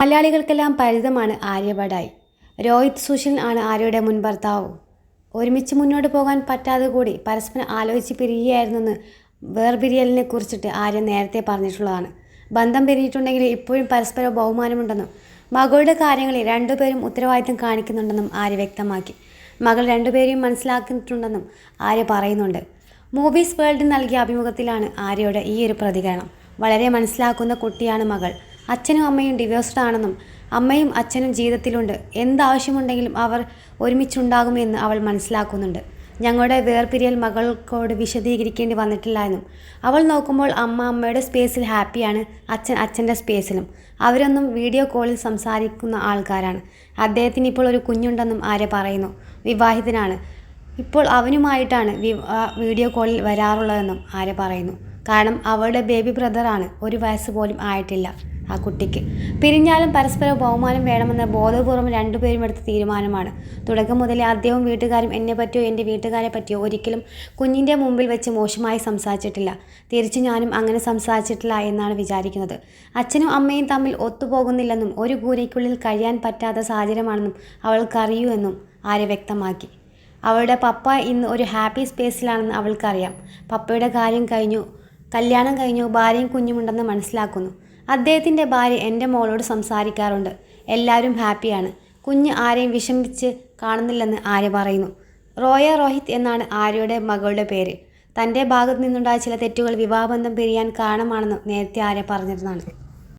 മലയാളികൾക്കെല്ലാം പരിചിതമാണ് ആര്യഭടായി രോഹിത് സുഷിൻ ആണ് ആര്യയുടെ മുൻ ഭർത്താവ്. ഒരുമിച്ച് മുന്നോട്ട് പോകാൻ പറ്റാതെ കൂടി പരസ്പരം ആലോചിച്ച് പിരിയുകയായിരുന്നെന്ന് വേർപിരിയലിനെ കുറിച്ചിട്ട് ആര്യ നേരത്തെ പറഞ്ഞിട്ടുള്ളതാണ്. ബന്ധം പിരിഞ്ഞിട്ടുണ്ടെങ്കിൽ ഇപ്പോഴും പരസ്പര ബഹുമാനമുണ്ടെന്നും മകളുടെ കാര്യങ്ങളിൽ രണ്ടുപേരും ഉത്തരവാദിത്തം കാണിക്കുന്നുണ്ടെന്നും ആര്യ വ്യക്തമാക്കി. മകൾ രണ്ടുപേരെയും മനസ്സിലാക്കിയിട്ടുണ്ടെന്നും ആര്യ പറയുന്നുണ്ട്. മൂവീസ് വേൾഡ് നൽകിയ അഭിമുഖത്തിലാണ് ആര്യയുടെ ഈ ഒരു പ്രതികരണം. വളരെ മനസ്സിലാക്കുന്ന കുട്ടിയാണ് മകൾ. അച്ഛനും അമ്മയും ഡിവോഴ്സ്ഡ് ആണെന്നും അമ്മയും അച്ഛനും ജീവിതത്തിലുണ്ട്. എന്താവശ്യമുണ്ടെങ്കിലും അവർ ഒരുമിച്ചുണ്ടാകുമെന്ന് അവൾ മനസ്സിലാക്കുന്നുണ്ട്. ഞങ്ങളുടെ വേർപിരിയൽ മകൾക്കോട് വിശദീകരിക്കേണ്ടി വന്നിട്ടില്ല എന്നും അവൾ നോക്കുമ്പോൾ അമ്മ അമ്മയുടെ സ്പേസിൽ ഹാപ്പിയാണ് അച്ഛൻ അച്ഛന്റെ സ്പേസിലും അവരൊന്നും വീഡിയോ കോളിൽ സംസാരിക്കുന്ന ആൾക്കാരാണ്. അദ്ദേഹത്തിന് ഇപ്പോൾ ഒരു കുഞ്ഞുണ്ടെന്നും ആര്യ പറയുന്നു. വിവാഹിതനാണ്. ഇപ്പോൾ അവനുമായിട്ടാണ് വീഡിയോ കോളിൽ വരാറുള്ളതെന്നും ആര്യ പറയുന്നു. കാരണം അവളുടെ ബേബി ബ്രദറാണ് ഒരു വയസ്സ് പോലും ആയിട്ടില്ല. ആ കുട്ടിക്ക്. പിരിഞ്ഞാലും പരസ്പരം ബഹുമാനം വേണമെന്ന ബോധപൂർവം രണ്ടുപേരും എടുത്ത തീരുമാനമാണ്. തുടക്കം മുതലേ അദ്ദേഹവും വീട്ടുകാരും എന്നെ പറ്റിയോ എന്റെ വീട്ടുകാരെ പറ്റിയോ ഒരിക്കലും കുഞ്ഞിന്റെ മുമ്പിൽ വെച്ച് മോശമായി സംസാരിച്ചിട്ടില്ല. തിരിച്ചു ഞാനും അങ്ങനെ സംസാരിച്ചിട്ടില്ല എന്നാണ് വിചാരിക്കുന്നത്. അച്ഛനും അമ്മയും തമ്മിൽ ഒത്തുപോകുന്നില്ലെന്നും ഒരു കൂരയ്ക്കുള്ളിൽ കഴിയാൻ പറ്റാത്ത സാഹചര്യമാണെന്നും അവൾക്കറിയൂ എന്നും ആര്യ വ്യക്തമാക്കി. അവളുടെ പപ്പ ഇന്ന് ഒരു ഹാപ്പി സ്പേസിലാണെന്ന് അവൾക്കറിയാം. പപ്പയുടെ കാര്യം കഴിഞ്ഞു. കല്യാണം കഴിഞ്ഞു ഭാര്യയും കുഞ്ഞുമുണ്ടെന്ന് മനസ്സിലാക്കുന്നു. അദ്ദേഹത്തിന്റെ ഭാര്യ എന്റെ മോളോട് സംസാരിക്കാറുണ്ട്. എല്ലാവരും ഹാപ്പിയാണ്. കുഞ്ഞ് ആരെയും വിഷമിച്ച് കാണുന്നില്ലെന്ന് ആര്യ പറയുന്നു. റോയ രോഹിത് എന്നാണ് ആര്യയുടെ മകളുടെ പേര്. തന്റെ ഭാഗത്തു നിന്നുണ്ടായ ചില തെറ്റുകൾ വിവാഹബന്ധം പിരിയാൻ കാരണമാണെന്ന് നേരത്തെ ആര്യ പറഞ്ഞിരുന്നതാണ്.